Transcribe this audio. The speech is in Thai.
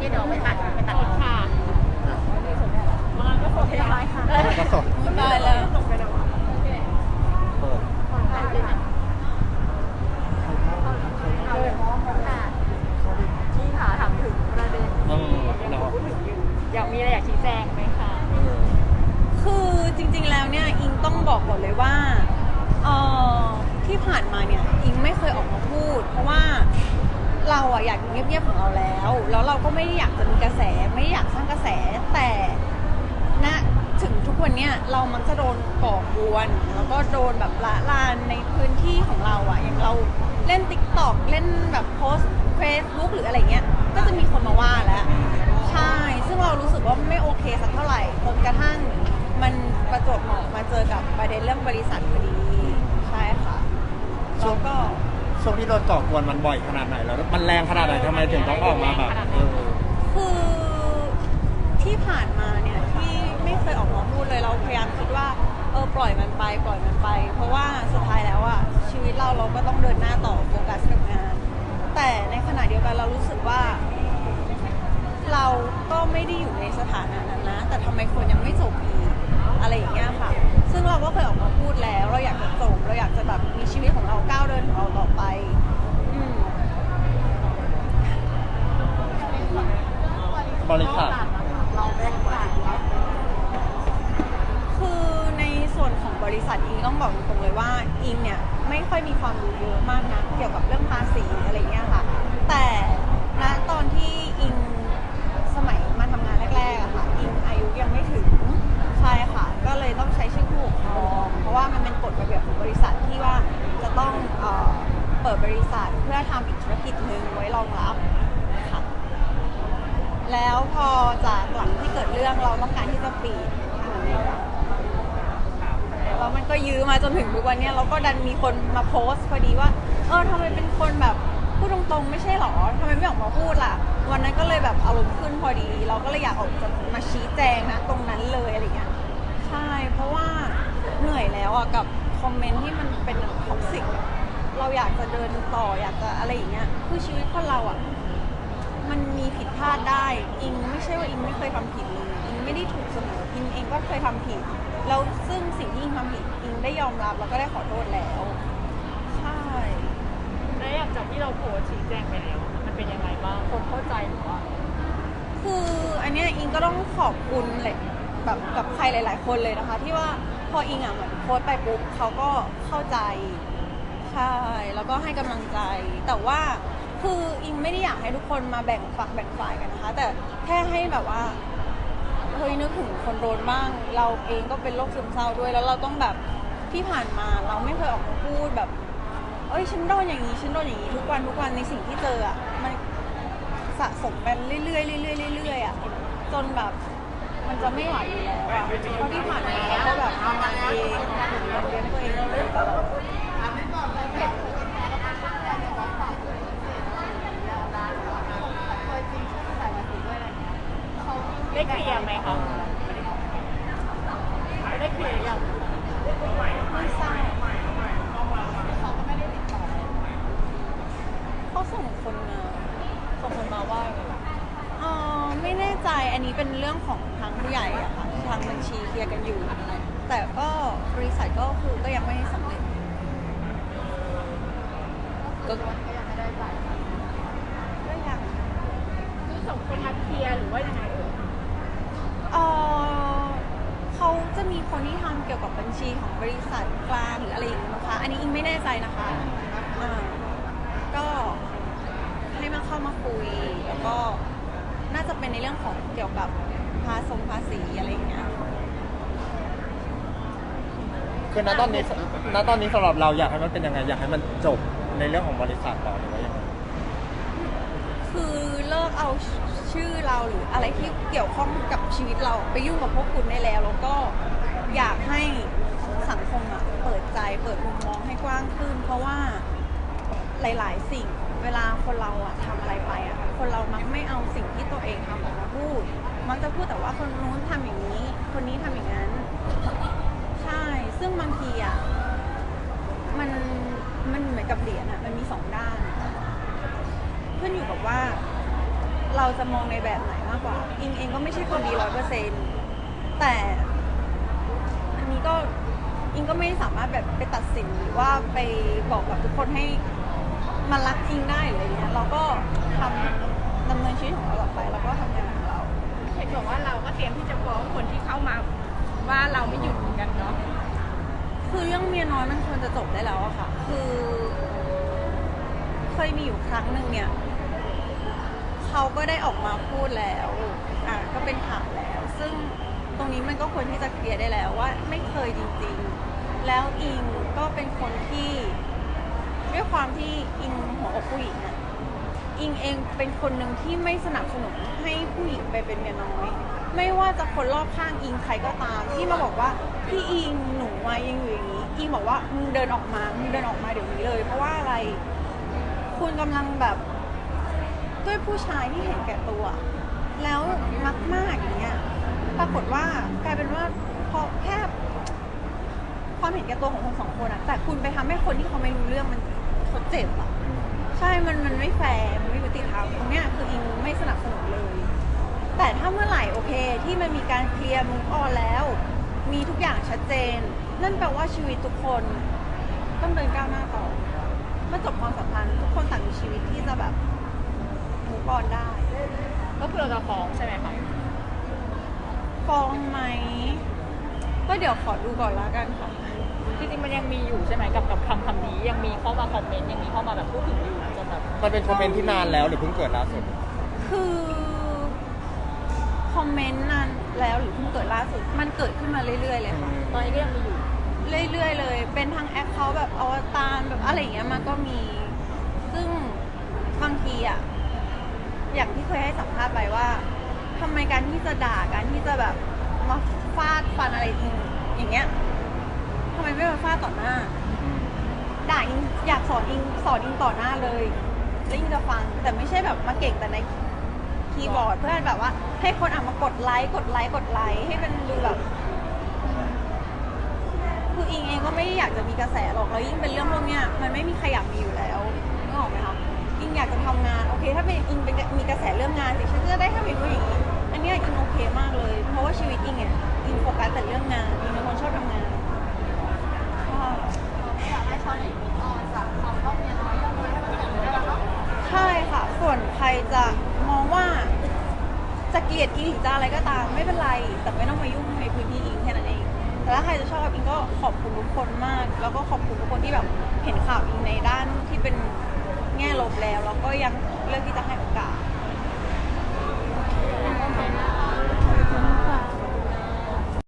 นี่เดี๋ยวไปตัดไปตัดค่ะมันก็สดได้ค่ะแล้วก็สดตายแล้วเปิด ที่ถาถามถึงประเด็น เออเนาะ อยากมีอะไรอยากชี้แจงไหมคะ เออ คือจริงๆ แล้วเนี่ยอิงต้องบอกก่อนเลยว่าเอ่อที่ผ่านมาเนี่ยอิงไม่เคยออกมาพูด เพราะว่า เราอะอยากอยู่เงียบๆของเราแล้ว แล้วเราก็ไม่ได้อยากจะมีกระแส ไม่ได้อยากสร้างกระแส แต่ณถึงทุกวันเนี้ยเรามักจะโดนก่อกวน แล้วก็โดนแบบละลานในพื้นที่ของเราอะอย่างเราเล่น t ิ k t o k เล่นแบบโพสเฟซบุ๊กหรืออะไรเงี้ย ก็จะมีคนมาว่าแล้ว ใช่ ซึ่งเรารู้สึกว่าไม่โอเคสักเท่าไหร่ จนกระทั่งมันประจวบเหมาะมาเจอกับประเด็นเรื่องบริษัทพอดี ใช่ค่ะ แล้วก็ ช่วงที่โดนก่อกวนมันบ่อยขนาดไหนแล้วมันแรงขนาดไหนทำไมถึงต้องออกมาแบบเออคือที่ผ่านมาเนี่ยที่ไม่เคยออกมาพูดเลยเราพยายามคิดว่าเออปล่อยมันไปปล่อยมันไป เพราะว่าสุดท้ายแล้วอะชีวิตเราเราก็ต้องเดินหน้าต่อโฟกัสกับงาน แต่ในขณะเดียวกันเรารู้สึกว่า เราก็ไม่ได้อยู่ในสถานะนั้นนะแต่ทำไมคนยังไม่จบอีก อะไรอย่างเงี้ยค่ะ ซึ่งเราก็เคยออกมาพูดแล้ว เราอยากจะจบเราอยากจะแบบมีชีวิตของเราก้าวเดินของเราต่อไปอืมบริษัทเราแบ่งฝ่ายคือในส่วนของบริษัทอิงต้องบอกตรงๆเลยว่าอิงเนี่ยไม่ค่อยมีความรู้เยอะมากนะเกี่ยวกับเรื่องภาษีอะไรเงี้ยค่ะ แต่ณตอนที่อิงสมัยมาทำงานแรกๆอะค่ะอิงอายุยังไม่ถึงใช่ค่ะ ก็เลยต้องใช้ชื่อผู้ปกครองเพราะว่ามันเป็นกฎระเบียบของบริษัทที่ว่าจะต้องเอ่อเปิดบริษัทเพื่อทำอีกธุรกิจหนึ่งไว้รองรับค่ะ แล้วพอจากหลังที่เกิดเรื่องเราต้องการที่จะปิดแล้วมันก็ยื้อมาจนถึงทุกวันเนี้ยเราก็ดันมีคนมาโพสต์พอดีว่า เออทำไมเป็นคนแบบพูดตรงๆ ไม่ใช่หรอทำไมไม่ออกมาพูดล่ะ วันนั้นก็เลยแบบอารมณ์ขึ้นพอดี เราก็เลยอยากออกจะมาชี้แจงนะตรงนั้นเลยอะไรเงี้ยใช่ เพราะว่าเหนื่อยแล้วอะกับคอมเมนต์ที่มันเป็นท็อกซิกเราอยากจะเดินต่ออยากจะอะไรอย่างเงี้ยคือชีวิตคนเราอะ พลาดได้ อิงไม่ใช่ว่าอิงไม่เคยทำผิดเลยอิงไม่ได้ถูกเสมออิงเองก็เคยทำผิด แล้วซึ่งสิ่งที่อิงทำผิดอิงได้ยอมรับแล้วก็ได้ขอโทษแล้ว ใช่และอย่างจากที่เราโพสต์ชี้แจงไปแล้ว มันเป็นยังไงบ้างคนเข้าใจหรือว่าคืออันเนี้ยอิงก็ต้องขอบคุณเลยแบบกับใครหลาย ๆ คนเลยนะคะ ที่ว่าพออิงอะเหมือนโพสต์ไปปุ๊บเขาก็เข้าใจใช่แล้วก็ให้กำลังใจแต่ว่า คืออิงไม่ได้อยากให้ทุกคนมาแบ่งฝักแบ่งฝ่ายกันนะคะ แต่แค่ให้แบบว่าเฮ้ยนึกถึงคนโดนบ้าง เราเองก็เป็นโรคซึมเศร้าด้วย แล้วเราต้องแบบที่ผ่านมาเราไม่เคยออกมาพูดแบบ เอ้ยฉันโดนอย่างนี้ฉันโดนอย่างนี้ทุกวันทุกวันในสิ่งที่เจออะมันสะสมไปเรื่อยๆเรื่อยๆเรื่อยๆอะจนแบบมันจะไม่ไหวอยู่แล้วอะเพราะที่ผ่านมาเราก็แบบทำงานเองเลี้ยงตัวเองตลอ ได้เคลียร์ไหมคะได้เคลียร์ยังไม่ทราบเขาส่งคนมาส่งคนมาว่าไงเออไม่แน่ใจอันนี้เป็นเรื่องของทางผู้ใหญ่อะค่ะทางบัญชีเคลียร์กันอยู่แต่ก็บริษัทก็คือก็ยังไม่สำเร็จก็ยังไม่ได้ใบก็ยังคือส่งคนมาเคลียร์หรือว่ายังไงเอ่ย เออเขาจะ มีคนที่ทำเกี่ยวกับบัญชีของบริษัทกลางหรืออะไรอย่างนี้นะคะ อันนี้อิงไม่แน่ใจนะคะอ่าก็ให้มาเข้ามาคุย แล้วก็น่าจะเป็นในเรื่องของเกี่ยวกับภาษงภาษีอะไรอย่างเงี้ย คือณตอนนี้ณตอนนี้สำหรับเราอยากให้มันเป็นยังไงอยากให้มันจบในเรื่องของบริษัทต่อหรือว่ายังไงคือเลิกเอาชื่อเราหรืออะไรที่เกี่ยวข้องกับชีวิตเราไปยุ่งกับพวกคุณได้แล้ว แล้วก็ อยากให้สังคมอะเปิดใจเปิดมุมมองให้กว้างขึ้น เพราะว่าหลาย ๆ สิ่งเวลาคนเราอะทำอะไรไปอะคนเรามักไม่เอาสิ่งที่ตัวเองทำออกมาพูด มักจะพูดแต่ว่าคนนู้นทำอย่างนี้ คนนี้ทำอย่างนั้น ใช่ ซึ่งบางทีอะมันมันเหมือนกับเหรียญอะมันมีสองด้าน ขึ้นอยู่กับว่าเราจะมองในแบบไหนมากกว่า อิงเองก็ไม่ใช่คนดีร้อยเปอร์เซ็นต์แต่ นนี้ก็อิงก็ไม่สามารถแบบไปตัดสินหรือว่าไปบอกกับทุกคนให้มันรักอิงได้หรืออะไรเงี้ยเราก็ทำดำเนินชีวิตของเราต่อไปแล้วก็ทำงานของเรา เห็นบอกว่าเราก็เตรียมที่จะฟ้องคนที่เข้ามาว่าเราไม่หยุดเหมือนกันเนาะคือเรื่องเมียน้อยมันควรจะจบได้แล้วอะค่ะ คือ เคยมีอยู่ครั้งหนึ่งเนี่ย เขาก็ได้ออกมาพูดแล้ว อะก็เป็นข่าวแล้ว ซึ่ง ตรงนี้มันก็ควรที่จะเคลียร์ได้แล้วว่าไม่เคยจริงๆ แล้วอิงก็เป็นคนที่ด้วยความที่อิงหัวอกผู้หญิงอะอิงเองเป็นคนหนึ่งที่ไม่สนับสนุนให้ผู้หญิงไปเป็นเมียน้อย ไม่ว่าจะคนรอบข้างอิงใครก็ตาม ที่มาบอกว่าพี่อิงหนูมายังอยู่อย่างนี้ อิงบอกว่ามึงเดินออกมามึงเดินออกมาเดี๋ยวนี้เลย เพราะว่าอะไร คุณกำลังแบบ ด้วยผู้ชายที่เห็นแก่ตัว แล้วมักมากอย่างเงี้ยากฏว่ากลายเป็นว่าพอแค่ความเห็นแก่ตัวของคนสองคนอะแต่คุณไปทำให้คนที่เขาไม่รู้เรื่องมันเขาเจ็บอะใช่มันมันไม่แฟร์มันไม่ยุติธรรมตรงเนี้ยคืออิงไม่สนับสนุนเลย แต่ถ้าเมื่อไหร่โอเค ที่มันมีการเคลียร์มุกออนแล้ว มีทุกอย่างชัดเจน นั่นแปลว่าชีวิตทุกคนต้องเดินก้าวหน้าต่อเมื่อจบความสัมพันธ์ทุกคนต่างมีชีวิตที่จะแบบมุกออนได้ ก็คือเราจะฟ้องใช่ไหมคะ ฟ้องไหมก็เดี๋ยวขอดูก่อนละกันค่ะ จริงๆมันยังมีอยู่ใช่ไหมกับกับคำคำนี้ยังมีเข้ามาคอมเมนต์ยังมีเข้ามาแบบพูดถึงอยู่จนแบบมันเป็นคอมเมนต์ที่นานแล้วหรือเพิ่งเกิดล่าสุด คือคอมเมนต์นั้นแล้วหรือเพิ่งเกิดล่าสุด มันเกิดขึ้นมาเรื่อยๆเลยค่ะ ตอนนี้ก็ยังมีอยู่เรื่อยๆเลย เป็นทั้งแอคเคาท์แบบอวตารแบบอะไรอย่างเงี้ยมันก็มี ซึ่งบางทีอะอย่างที่เคยให้สัมภาษณ์ไปว่า ทำไมการที่จะด่าการที่จะแบบมาฟาดฟันอะไรอิงอย่างเงี้ยทำไมไม่มาฟาดต่อหน้า ด่าอิงอยากสอนอิงสอนอิงต่อหน้าเลยแล้วอิงจะฟังแต่ไม่ใช่แบบมาเก่งแต่ในคีย์บอร์ดเพื่อแบบว่าให้คนอะมากดไลค์กดไลค์กดไลค์ให้มันดูแบบ คืออิงเองก็ไม่ได้อยากจะมีกระแสหรอกแล้วยิ่งเป็นเรื่องพวกเนี้ยมันไม่มีใครอยากมีอยู่แล้วนึกออกไหมคะอิงอยากจะทำงานโอเค ถ้าเป็นอิงเป็นมีกระแสเรื่องงานสิฉันจะได้ทำอย่างนู้นอย่างนี้ อันเนี้ยอิงโอเคมากเลย เพราะว่าชีวิตอิงเนี่ยอิงโฟกัสแต่เรื่องงานอิงเป็นคนชอบทำงานใช่ใช่ค่ะ ส่วนใครจะมองว่าจะเกลียดอิงหรือจะอะไรก็ตามไม่เป็นไร แต่ไม่ต้องมายุ่งในพื้นที่อิงแค่นั้นเอง แต่ถ้าใครจะชอบอิงก็ขอบคุณทุกคนมาก แล้วก็ขอบคุณทุกคนที่แบบเห็นข่าวอิงในด้านที่เป็นแง่ลบแล้ว แล้วก็ยังเลือกที่จะให้โอกาส